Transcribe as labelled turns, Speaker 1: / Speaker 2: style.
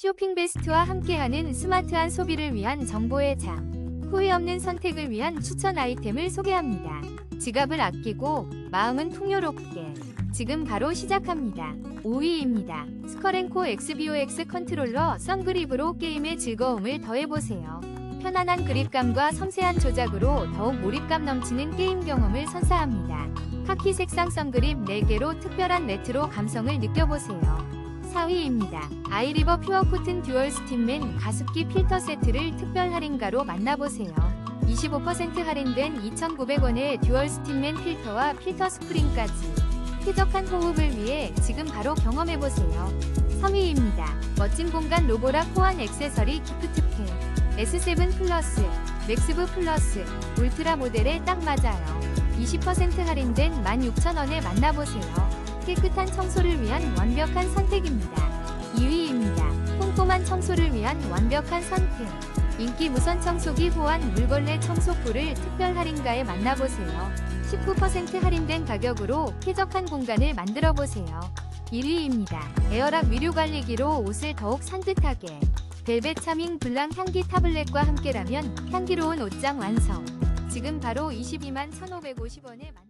Speaker 1: 쇼핑 베스트와 함께하는 스마트한 소비를 위한 정보의 장. 후회 없는 선택을 위한 추천 아이템을 소개합니다. 지갑을 아끼고 마음은 풍요롭게. 지금 바로 시작합니다. 5위입니다. 스커렌코 XBOX 컨트롤러 선그립으로 게임의 즐거움을 더해보세요. 편안한 그립감과 섬세한 조작으로 더욱 몰입감 넘치는 게임 경험을 선사합니다. 카키 색상 선그립 4개로 특별한 레트로 감성을 느껴보세요. 4위입니다. 아이리버 퓨어 코튼 듀얼 스팀맨 가습기 필터 세트를 특별 할인가로 만나보세요. 25% 할인된 2,900원의 듀얼 스팀맨 필터와 필터 스프링까지 쾌적한 호흡을 위해 지금 바로 경험해보세요. 3위입니다. 멋진 공간 로보라 코안 액세서리 기프트팩 S7 플러스, 맥스부 플러스, 울트라 모델에 딱 맞아요. 20% 할인된 16,000원에 만나보세요. 깨끗한 청소를 위한 완벽한 선택입니다. 2위입니다. 꼼꼼한 청소를 위한 완벽한 선택. 인기 무선 청소기 호환 물걸레 청소포를 특별 할인가에 만나보세요. 19% 할인된 가격으로 쾌적한 공간을 만들어 보세요. 1위입니다. 에어락 위류 관리기로 옷을 더욱 산뜻하게. 벨벳 차밍 블랑 향기 타블렛과 함께라면 향기로운 옷장 완성. 지금 바로 22만 1,550원에 만